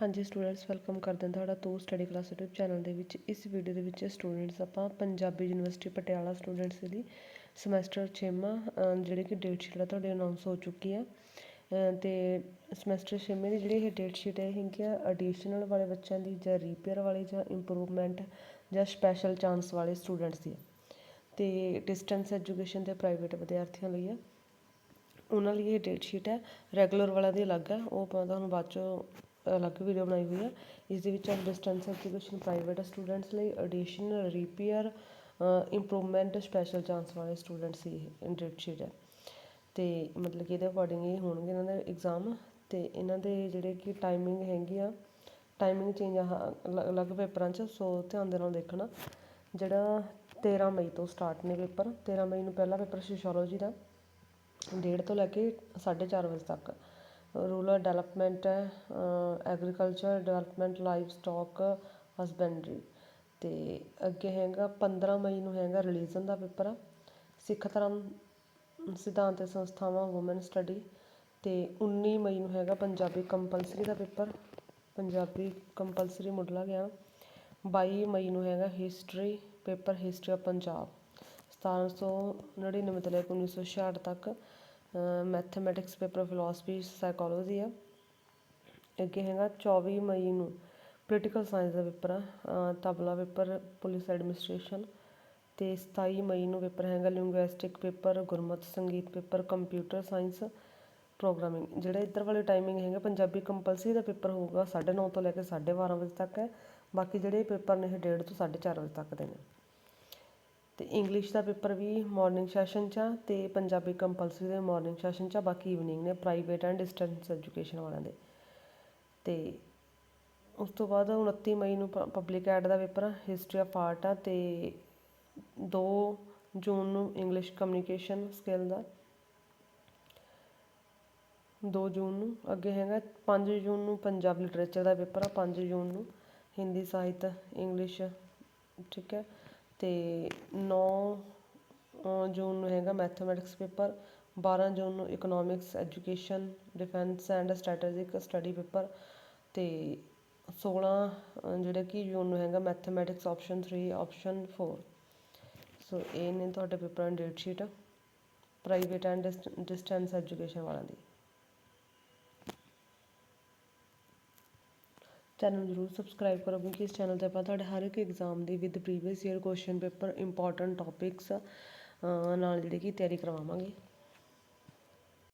ਹਾਂਜੀ students welcome ਕਰਦੇ ਹਾਂ ਤੁਹਾਡਾ ਤੋ ਸਟੱਡੀ ਕਲਾਸ YouTube ਚੈਨਲ ਦੇ ਵਿੱਚ। ਇਸ ਵੀਡੀਓ ਦੇ ਵਿੱਚ ਸਟੂਡੈਂਟਸ ਆਪਾਂ ਪੰਜਾਬੀ ਯੂਨੀਵਰਸਿਟੀ ਪਟਿਆਲਾ ਸਟੂਡੈਂਟਸ ਦੀ ਸਮੈਸਟਰ 6ਵਾਂ ਜਿਹੜੀ ਕਿ ਡੇਟ ਸ਼ੀਟ ਆ ਤੁਹਾਡੇ ਅਨਾਉਂਸ ਹੋ ਚੁੱਕੀ ਆ। ਅ, ਤੇ ਸਮੈਸਟਰ 6ਵੇਂ ਦੀ ਜਿਹੜੀ ਇਹ ਡੇਟ ਸ਼ੀਟ ਹੈ ਹੈਗੀ ਆ ਐਡੀਸ਼ਨਲ ਵਾਲੇ ਬੱਚਿਆਂ ਦੀ ਜਾਂ ਰੀਪੇਅਰ ਵਾਲੇ ਜਾਂ ਇੰਪਰੂਵਮੈਂਟ ਜਾਂ ਸਪੈਸ਼ਲ ਚਾਂਸ ਵਾਲੇ ਸਟੂਡੈਂਟਸ ਦੀ। ਆ ਤੇ ਡਿਸਟੈਂਸ ਐਜੂਕੇਸ਼ਨ ਦੇ ਪ੍ਰਾਈਵੇਟ ਵਿਦਿਆਰਥੀਆਂ ਲਈ ਆ। ਉਹਨਾਂ ਲਈ ਇਹ ਡੇਟ ਸ਼ੀਟ ਹੈ ਰੈਗੂਲਰ ਵਾਲਿਆਂ ਦੀ ਅਲੱਗ ਹੈ ਉਹ ਆਪਾਂ ਤੁਹਾਨੂੰ ਬਾਅਦ ਚੋਂ ਅਲੱਗ ਵੀਡੀਓ ਬਣਾਈ ਹੋਈ ਹੈ। ਇਸ ਦੇ ਵਿੱਚ ਡਿਸਟੈਂਸ ਐਜੂਕੇਸ਼ਨ ਪ੍ਰਾਈਵੇਟ ਸਟੂਡੈਂਟਸ ਲਈ additional repair improvement special chance ਵਾਲੇ ਸਟੂਡੈਂਟਸ ਦੀ ਇਹ ਡੇਟ ਸ਼ੀਟ ਹੈ। ਤੇ ਮਤਲਬ ਕਿ ਇਹਦੇ ਅਕੋਰਡਿੰਗ ਹੀ ਹੋਣਗੇ ਇਹਨਾਂ ਦੇ ਐਗਜ਼ਾਮ ਤੇ ਇਹਨਾਂ ਦੇ ਜਿਹੜੇ ਕਿ ਟਾਈਮਿੰਗ ਹੈਗੀ ਆ ਟਾਈਮਿੰਗ ਚੇਂਜ ਆ ਅਲੱਗ ਅਲੱਗ ਪੇਪਰਾਂ 'ਚ, ਸੋ ਧਿਆਨ ਦੇ ਨਾਲ ਦੇਖਣਾ। ਜਿਹੜਾ 13 ਮਈ ਤੋਂ ਸਟਾਰਟ ਨੇ ਪੇਪਰ 13 ਮਈ ਨੂੰ ਪਹਿਲਾ ਪੇਪਰ ਸੋਸ਼ੀਓਲੋਜੀ ਦਾ। ਡੇਢ ਤੋਂ ਲੈ ਕੇ 4:30 ਵਜੇ ਤੱਕ। ਰੂਰਲ ਡਿਵੈਲਪਮੈਂਟ ਹੈ agriculture development livestock husbandry. ਅਤੇ ਅੱਗੇ ਹੈਗਾ 15 ਮਈ ਨੂੰ ਹੈਗਾ ਰਿਲੀਜਨ ਦਾ ਪੇਪਰ ਆ। ਸਿੱਖ ਧਰਮ ਸਿਧਾਂਤ ਤੇ ਸੰਸਥਾਵਾਂ ਵੂਮੈਨ ਸਟੱਡੀ ਅਤੇ ਉੱਨੀ ਮਈ ਨੂੰ ਹੈਗਾ ਪੰਜਾਬੀ ਕੰਪਲਸਰੀ ਦਾ ਪੇਪਰ। ਪੰਜਾਬੀ ਕੰਪਲਸਰੀ ਮੁੱਢਲਾ ਗਿਆਨ ਬਾਈ ਮਈ ਨੂੰ ਹੈਗਾ history paper history of Punjab 1799 ਤੋਂ ਲੈ ਕੇ 1966 ਤੱਕ ਮੈਥਮੈਟਿਕਸ ਪੇਪਰ ਫਿਲਾਸਫੀ ਸਾਈਕੋਲੋਜੀ ਆ। ਅੱਗੇ ਹੈਗਾ 24 ਮਈ ਨੂੰ ਪੋਲੀਟੀਕਲ ਸਾਇੰਸ ਦਾ ਪੇਪਰ ਆ ਤਬਲਾ ਪੇਪਰ ਪੁਲਿਸ ਐਡਮਿਨਿਸਟ੍ਰੇਸ਼ਨ ਤੇ 27 ਮਈ ਨੂੰ ਪੇਪਰ ਹੈਗਾ ਲਿੰਗੁਇਸਟਿਕ ਪੇਪਰ ਗੁਰਮਤ ਸੰਗੀਤ ਪੇਪਰ ਕੰਪਿਊਟਰ ਸਾਇੰਸ ਪ੍ਰੋਗਰਾਮਿੰਗ ਜਿਹੜਾ ਇੱਧਰ ਵਾਲੇ ਟਾਈਮਿੰਗ ਹੈਗਾ, ਪੰਜਾਬੀ ਕੰਪਲਸਰੀ ਦਾ ਪੇਪਰ ਹੋਊਗਾ 9:30 ਤੋਂ ਲੈ ਕੇ 12:30 ਵਜੇ ਤੱਕ ਹੈ। ਬਾਕੀ ਜਿਹੜੇ ਪੇਪਰ ਨੇ, ਇਹ 1:30 ਤੋਂ 4:30 ਵਜੇ ਤੱਕ ਦੇ ਨੇ। ਅਤੇ ਇੰਗਲਿਸ਼ ਦਾ ਪੇਪਰ ਵੀ ਮੋਰਨਿੰਗ ਸੈਸ਼ਨ 'ਚ ਆ ਅਤੇ ਪੰਜਾਬੀ ਕੰਪਲਸਰੀ ਦੇ ਮੋਰਨਿੰਗ ਸੈਸ਼ਨ 'ਚ ਆ, ਬਾਕੀ ਈਵਨਿੰਗ ਨੇ ਪ੍ਰਾਈਵੇਟ ਐਂਡ ਡਿਸਟੈਂਸ ਐਜੂਕੇਸ਼ਨ ਵਾਲਿਆਂ ਦੇ। ਅਤੇ ਉਸ ਤੋਂ ਬਾਅਦ 29 ਮਈ ਨੂੰ ਪਬਲਿਕ ਐਡ ਦਾ ਪੇਪਰ ਆ ਹਿਸਟਰੀ ਆਫ ਆਰਟ ਆ ਅਤੇ ਦੋ ਜੂਨ ਨੂੰ ਇੰਗਲਿਸ਼ ਕਮਿਊਨੀਕੇਸ਼ਨ ਸਕਿੱਲ ਦਾ। 2 ਜੂਨ ਨੂੰ ਅੱਗੇ ਹੈਗਾ 5 ਜੂਨ ਨੂੰ ਪੰਜਾਬ ਲਿਟਰੇਚਰ ਦਾ ਪੇਪਰ ਆ 5 ਜੂਨ ਨੂੰ ਹਿੰਦੀ ਸਾਹਿਤ ਇੰਗਲਿਸ਼ ਠੀਕ ਹੈ। ਅਤੇ 9 ਜੂਨ ਨੂੰ ਹੈਗਾ ਮੈਥਾਮੈਟਿਕਸ ਪੇਪਰ 12 ਜੂਨ ਨੂੰ economics education defence and strategic study paper ਅਤੇ ਸੋਲ੍ਹਾਂ ਜਿਹੜਾ ਕਿ ਜੂਨ ਨੂੰ ਹੈਗਾ mathematics option 3 option four so ਇਹ ਨੇ ਤੁਹਾਡੇ ਪੇਪਰਾਂ ਦੀ date sheet private and distance education ਵਾਲਿਆਂ ਦੀ। ਚੈਨਲ ਨੂੰ ਜ਼ਰੂਰ ਸਬਸਕ੍ਰਾਈਬ ਕਰੋ ਕਿਉਂਕਿ ਇਸ ਚੈਨਲ ਤੇ ਆਪਾਂ ਤੁਹਾਡੇ ਹਰ ਇੱਕ exam the with previous year question paper important topics ਨਾਲ ਜਿਹੜੇ ਕਿ ਤਿਆਰੀ ਕਰਵਾਵਾਂਗੇ।